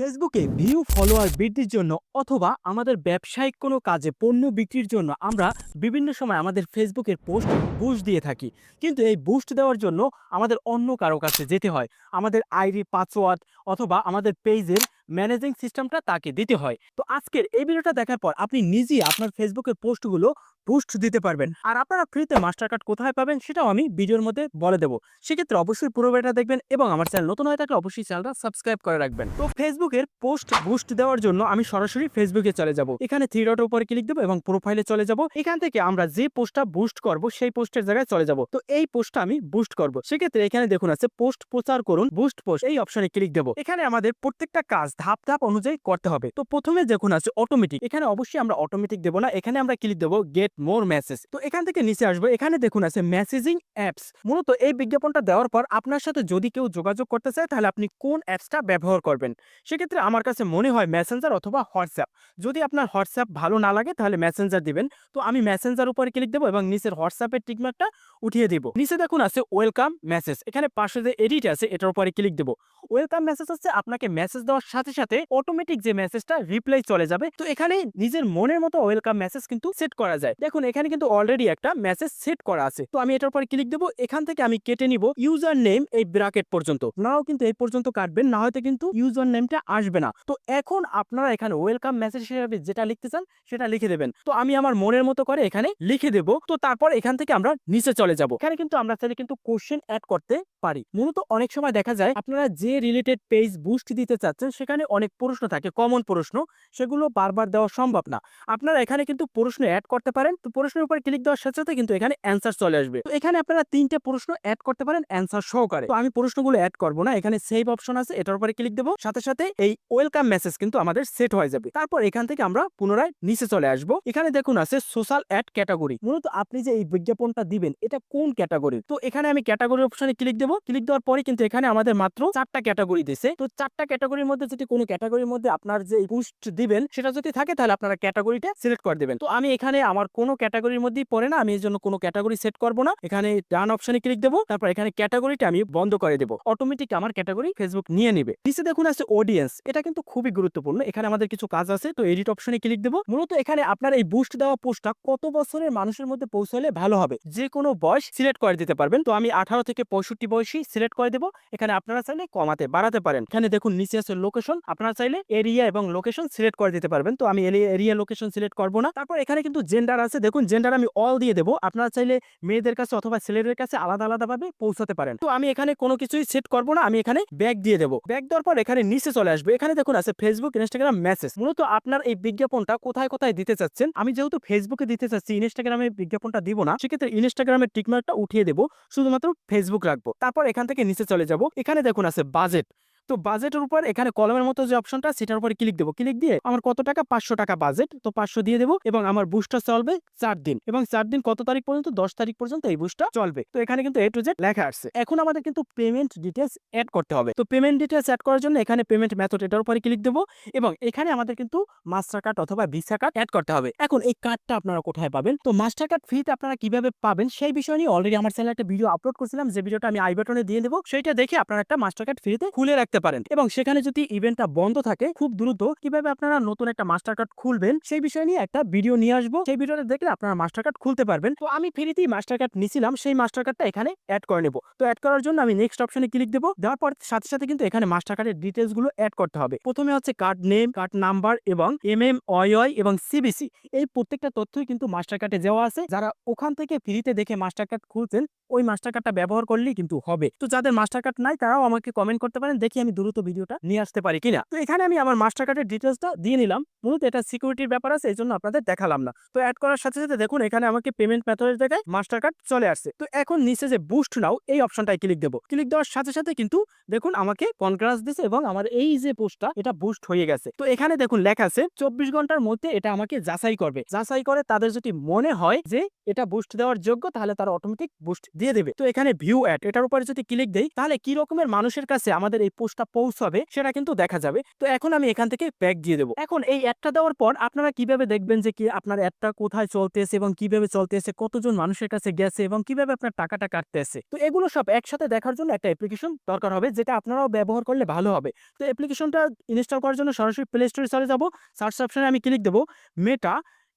ফেসবুকে view, follower বৃদ্ধির জন্য অথবা আমাদের ব্যবসায়িক কোনো কাজে পণ্য বিক্রির জন্য আমরা বিভিন্ন সময় আমাদের ফেসবুকের পোস্ট বুস্ট দিয়ে থাকি। কিন্তু এই বুস্ট দেওয়ার জন্য আমাদের অন্য কারও কাছে যেতে হয়। আমাদের আইডি, পাসওয়ার্ড অথবা আমাদের পেজের ম্যানেজিং সিস্টেমটা তাকে দিতে হয়। তো আজকের এই ভিডিওটা দেখার পর আপনি নিজেই আপনার ফেসবুকের পোস্টগুলো বুস্ট দিতে পারবেন। আর আপনারা ফ্রিতে মাস্টার কার্ড কোথায় পাবেন সেটাও আমি ভিডিওর মধ্যে বলে দেবো। সেক্ষেত্রে অবশ্যই পুরো ভিডিওটা দেখবেন এবং আমার চ্যানেল নতুন হয়ে থাকলে অবশ্যই চ্যানেলটা সাবস্ক্রাইব করে রাখবেন। তো ফেসবুকের পোস্ট বুস্ট দেওয়ার জন্য আমি সরাসরি ফেসবুকে চলে যাব। এখানে থ্রি ডটের উপরে ক্লিক দেবো এবং প্রোফাইলে চলে যাব। এখান থেকে আমরা যে পোস্টটা বুস্ট করব সেই পোস্টের জায়গায় চলে যাব। তো এই পোস্টটা আমি বুস্ট করব। সেক্ষেত্রে এখানে দেখুন আছে পোস্ট প্রচার করুন বুস্ট পোস্ট এই অপশনে ক্লিক দেবো। এখানে আমাদের প্রত্যেকটা কাজ ধাপ ধাপ অনুযায়ী করতে হবে। তো প্রথমে দেখুন আছে অটোমেটিক এখানে অবশ্যই আমরা অটোমেটিক দেবো না, এখানে আমরা ক্লিক দেবো গেট মোর মেসেজ তো এখান থেকে নিচে আসব। এখানে দেখুন আছে মেসেজিং অ্যাপস মূলত এই বিজ্ঞাপনটা দেওয়ার পর আপনার সাথে যদি কেউ যোগাযোগ করতে চায়, তাহলে আপনি কোন অ্যাপসটা ব্যবহার করবেন? সেক্ষেত্রে আমার কাছে মনে হয় মেসেঞ্জার অথবা হোয়াটসঅ্যাপ যদি আপনার হোয়াটসঅ্যাপ ভালো না লাগে, তাহলে মেসেঞ্জার দিবেন। তো আমি মেসেঞ্জার উপরে ক্লিক দেবো এবং নিচের হোয়াটসঅ্যাপের টিকমার্কটা উঠিয়ে দিব। নিচে দেখুন আছে ওয়েলকাম মেসেজ এখানে পাশে যে এডিট আছে, এটার উপরে ক্লিক দেবো। ওয়েলকাম মেসেজ হচ্ছে আপনাকে মেসেজ দেওয়ার সাথে সাথে অটোমেটিক যে মেসেজটা রিপ্লাই চলে যাবে। তো এখানে নিজের মনের মতো ওয়েলকাম মেসেজ কিন্তু সেট করা যায়। দেখুন, এখানে কিন্তু অলরেডি একটা মেসেজ সেট করা আছে। তো আমি এটার উপরে ক্লিক দেবো, এখান থেকে আমি কেটে নিব ইউজার নেম এই ব্র্যাকেট পর্যন্ত। নাও কিন্তু এই পর্যন্ত কাটবেন, না হয়তো কিন্তু ইউজার নেমটা আসবে না। তো এখন আপনারা এখানে ওয়েলকাম মেসেজ হিসেবে যেটা লিখতে চান, সেটা লিখে দেবেন। তো আমি আমার মনের মতো করে এখানে লিখে দেব। তো তারপর এখান থেকে আমরা নিচে চলে যাব। এখানে কিন্তু আমরা চাইলে কিন্তু কোশ্চেন অ্যাড করতে পারি। মূলত অনেক সময় দেখা যায়, আপনারা যে রিলেটেড পেজ বুস্ট দিতে চাচ্ছেন, সেখানে অনেক প্রশ্ন থাকে কমন প্রশ্ন। সেগুলো বারবার দেওয়া সম্ভব না। আপনারা এখানে কিন্তু প্রশ্ন অ্যাড করতে পারেন। তো প্রশ্নের উপর ক্লিক দেওয়ার সাথে সাথে কিন্তু এখানে অ্যান্সার চলে আসবে। তো এখানে আপনারা তিনটে প্রশ্ন অ্যাড করতে পারেন অ্যান্সার সহকারে। তো আমি প্রশ্নগুলো অ্যাড করব না, এখানে সেভ অপশন আছে, এটার উপরে ক্লিক দেবো। সাথে সাথে এই ওয়েলকাম মেসেজ কিন্তু আমাদের সেট হয়ে যাবে। তারপর এখান থেকে আমরা পুনরায় নিচে চলে আসব। এখানে দেখুন আছে সোশ্যাল অ্যাড ক্যাটাগরি মূলত আপনি যে এই বিজ্ঞাপনটা দিবেন, এটা কোন ক্যাটাগরি তো এখানে আমি ক্যাটাগরি অপশনে ক্লিক দেবো। ক্লিক দেওয়ার পরে কিন্তু এখানে আমাদের মাত্র চারটা ক্যাটাগরি দিছে। তো চারটা ক্যাটাগরির মধ্যে যদি কোনো ক্যাটাগরির মধ্যে আপনার যে পোস্ট দিবেন, সেটা যদি থাকে তাহলে আপনারা ক্যাটাগরিটা সিলেক্ট করে দেবেন। তো আমি এখানে আমার কোনো ক্যাটাগরির মধ্যেই পড়ে না, আমি এর জন্য কোনো ক্যাটাগরি সেট করব না। এখানে ডান অপশনে ক্লিক দেবো, তারপর এখানে ক্যাটাগরিটা আমি বন্ধ করে দেবো। অটোমেটিক আমার ক্যাটাগরি ফেসবুক নিয়ে নিবে। নিচে দেখুন আছে অডিয়েন্স এটা কিন্তু খুবই গুরুত্বপূর্ণ। এখানে আমাদের কিছু কাজ আছে, তো এডিট অপশনে ক্লিক দেবো। মূলত এখানে আপনার এই বুস্ট দেওয়া পোস্টটা কত বছরের মানুষের মধ্যে পৌঁছালে ভালো হবে? যে কোনো বয়স সিলেক্ট করে দিতে পারবেন। তো আমি আঠারো থেকে পঁয়ষট্টি বয়সী সিলেক্ট করে দেবো। এখানে আপনারা চাইলে কমাতে, বাড়াতে পারেন। এখানে দেখুন নিচে আছে লোকেশন আপনারা চাইলে এরিয়া এবং লোকেশন সিলেক্ট করে দিতে পারবেন। তো আমি এরিয়া লোকেশন সিলেক্ট করব না। তারপর এখানে কিন্তু জেন্ডার আছে দেখুন জেন্ডার আমি অল দিয়ে দেবো। আপনারা চাইলে মেয়েদের কাছে অথবা ছেলেদের কাছে আলাদা আলাদা ভাবে পৌঁছাতে পারেন। তো আমি এখানে কোনো কিছুই সেট করব না, আমি এখানে ব্যাগ দিয়ে দেবো। ব্যাগ দেওয়ার পর এখানে নিচে চলে আসবে। এখানে দেখুন আছে ফেসবুক ইনস্টাগ্রাম মেসেজ মূলত আপনার এই বিজ্ঞাপনটা কোথায় কোথায় দিতে চাচ্ছেন, আমি যেহেতু ফেসবুকে দিতে চাচ্ছি ইনস্টাগ্রামে বিজ্ঞাপনটা দিব না, সেক্ষেত্রে ইনস্টাগ্রামের টিকমার্কটা উঠিয়ে দেবো। শুধুমাত্র ফেসবুক রাখব। তারপর এখান থেকে নিচে চলে যাব। এখানে দেখুন আছে বাজেট তো বাজেটের উপর এখানে কলমের মতো যে অপশনটা সেটার উপরে ক্লিক দেবো। ক্লিক দিয়ে আমার কত টাকা? পাঁচশো টাকা বাজেট তো পাঁচশো দিয়ে দেবো এবং আমার বুস্টার চলবে চার দিন। এবং চার দিন কত তারিখ পর্যন্ত? দশ তারিখ পর্যন্ত এই বুস্টার চলবে। তো এখানে কিন্তু এ টু জেড লেখা আসছে এখন আমাদের কিন্তু পেমেন্ট ডিটেলস অ্যাড করতে হবে। তো পেমেন্ট ডিটেলস অ্যাড করার জন্য এখানে পেমেন্ট মেথড এটার উপরে ক্লিক দেবো এবং এখানে আমাদের কিন্তু মাস্টার কার্ড অথবা ভিসা কার্ড অ্যাড করতে হবে। এখন এই কার্ডটা আপনারা কোথায় পাবেন? তো মাস্টার কার্ড ফ্রিতে আপনারা কীভাবে পাবেন? সেই বিষয় নিয়ে অলরেডি আমার চ্যানেলে একটা ভিডিও আপলোড করছিলাম। যে ভিডিওটা আমি আই বাটনে দিয়ে দেবো, সেইটা দেখে আপনারা একটা মাস্টার কার্ড ফ্রিতে খুলে রাখতে পারেন। এবং সেখানে যদি ইভেন্টটা বন্ধ থাকে খুব দ্রুত, কীভাবে আপনারা নতুন একটা মাস্টার কার্ড খুলবেন, সেই বিষয় নিয়ে একটা ভিডিও নিয়ে আসব। সেই ভিডিওটা দেখলে আপনারা মাস্টার কার্ড খুলতে পারবেন। তো আমি ফ্রিতেই মাস্টার কার্ড নিছিলাম, সেই মাস্টার কার্ডটা এখানে অ্যাড করে নেব। তো অ্যাড করার জন্য আমি নেক্সট অপশনে ক্লিক দেবো। দেওয়ার পর সাথে সাথে কিন্তু এখানে মাস্টার কার্ডের ডিটেলসগুলো অ্যাড করতে হবে। প্রথমে হচ্ছে কার্ড নেম কার্ড নাম্বার এবং এম এম অয় এবং সিবিসি এই প্রত্যেকটা তথ্যই কিন্তু মাস্টার কার্ডে দেওয়া আছে। যারা ওখান থেকে ফ্রিতে দেখে মাস্টার কার্ড খুলছেন, ওই মাস্টার কার্ডটা ব্যবহার করলেই কিন্তু হবে। তো যাদের মাস্টার কার্ড নাই, তারাও আমাকে কমেন্ট করতে পারেন, দেখি আমি দ্রুত ভিডিওটা নিয়ে আসতে পারি কিনা। তো এখানে আমি আমার মাস্টার কার্ডের ডিটেলসটা দিয়ে নিলাম। মূলত এটা সিকিউরিটির ব্যাপার আছে এই জন্য আপনাদের দেখালাম না। তো অ্যাড করার সাথে সাথে দেখুন, এখানে আমাকে পেমেন্ট মেথডের জায়গায় মাস্টার কার্ড চলে আসছে। তো এখন নিচে যে বুস্ট নাও এই অপশনটাই ক্লিক দেবো। ক্লিক দেওয়ার সাথে সাথে কিন্তু দেখুন, আমাকে কনগ্রাস দিছে এবং আমার এই যে পোস্টটা এটা বুস্ট হয়ে গেছে। তো এখানে দেখুন, লেখা আছে, চব্বিশ ঘণ্টার মধ্যে এটা আমাকে যাচাই করবে। যাচাই করে তাদের যদি মনে হয় যে এটা বুস্ট দেওয়ার যোগ্য, তাহলে তারা অটোমেটিক বুস্ট দিয়ে দেবে। তো এখানে ভিউ অ্যাড এটার উপরে যদি ক্লিক দেই, তাহলে কি রকমের মানুষের কাছে আমাদের এই পোস্ট পোস্টটা পৌঁছাবে, সেটা কিন্তু দেখা যাবে। তো এখন আমি এখান থেকে ব্যাক দিয়ে দেবো। এখন এই অ্যাডটা দেওয়ার পর আপনারা কীভাবে দেখবেন যে কি আপনার অ্যাডটা কোথায় চলতেছে এবং কীভাবে চলতেছে, কতজন মানুষের কাছে গেছে এবং কীভাবে আপনার টাকাটা কাটতেছে? তো এগুলো সব একসাথে দেখার জন্য একটা অ্যাপ্লিকেশন দরকার হবে, যেটা আপনারাও ব্যবহার করলে ভালো হবে। তো অ্যাপ্লিকেশনটা ইনস্টল করার জন্য সরাসরি প্লে স্টোরে চলে যাব। সার্চ অপশনে আমি ক্লিক দেবো মেটা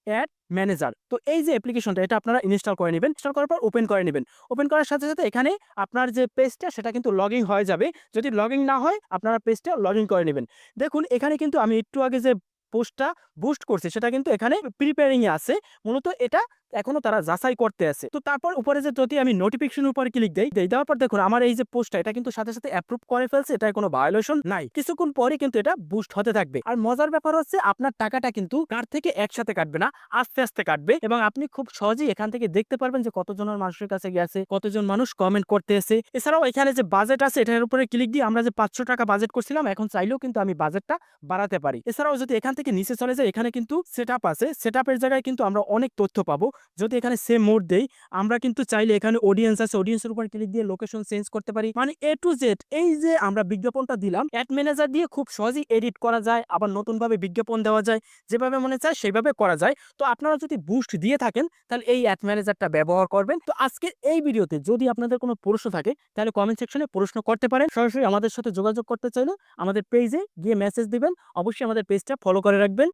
অ্যাড ম্যানেজার। তো এই যে অ্যাপ্লিকেশনটা, এটা আপনারা ইনস্টল করে নেবেন। ইনস্টল করার পর ওপেন করে নেবেন। ওপেন করার সাথে সাথে এখানে আপনার যে পেজটা, সেটা কিন্তু লগ হয়ে যাবে। যদি লগ না হয়, আপনারা পেজটা লগ করে নেবেন। দেখুন, এখানে কিন্তু আমি একটু আগে যে পোস্টটা বুস্ট করছি, সেটা কিন্তু এখানে প্রিপেয়ারিংয়ে আছে। মূলত এটা এখনও তারা যাচাই করতে আছে। তো তারপর উপরে যে যদি আমি নোটিফিকেশন উপরে ক্লিক দেই দেই দেওয়ার পর দেখুন আমার এই যে পোস্টটা এটা কিন্তু সাথে সাথে অ্যাপ্রুভ করে ফেলছে এটা কোনো ভায়োলেশন নাই। কিছুক্ষণ পরে কিন্তু এটা বুস্ট হতে থাকবে। আর মজার ব্যাপার হচ্ছে আপনার টাকাটা কিন্তু কার থেকে একসাথে কাটবে না, আস্তে আস্তে কাটবে এবং আপনি খুব সহজেই এখান থেকে দেখতে পারবেন যে কতজনের মানুষের কাছে গেছে, কতজন মানুষ কমেন্ট করতে এসে এছাড়াও এখানে যে বাজেট আছে, এটার উপরে ক্লিক দিয়ে আমরা যে পাঁচশো টাকা বাজেট করছিলাম, এখন চাইলেও কিন্তু আমি বাজেটটা বাড়াতে পারি। এছাড়াও যদি এখান থেকে নিচে চলে যায় এখানে কিন্তু সেট আছে। সেট জায়গায় কিন্তু আমরা অনেক তথ্য পাবো। যদি এখানে সেম মোড দেই, আমরা কিন্তু চাইলে এখানে অডিয়েন্স আছে অডিয়েন্সের উপর ক্লিক দিয়ে লোকেশন চেঞ্জ করতে পারি। মানে এ টু জেড এই যে আমরা বিজ্ঞাপনটা দিলাম অ্যাড ম্যানেজার দিয়ে খুব সহজেই এডিট করা যায়, আবার নতুনভাবে বিজ্ঞাপন দেওয়া যায়, যেভাবে মনে চায় সেভাবে করা যায়। তো আপনারা যদি বুস্ট দিয়ে থাকেন, তাহলে এই অ্যাড ম্যানেজারটা ব্যবহার করবেন। তো আজকে এই ভিডিওতে যদি আপনাদের কোনো প্রশ্ন থাকে, তাহলে কমেন্ট সেকশনে প্রশ্ন করতে পারেন। সরাসরি আমাদের সাথে যোগাযোগ করতে চাইলে আমাদের পেজে গিয়ে মেসেজ দিবেন। অবশ্যই আমাদের পেজটা ফলো করে রাখবেন।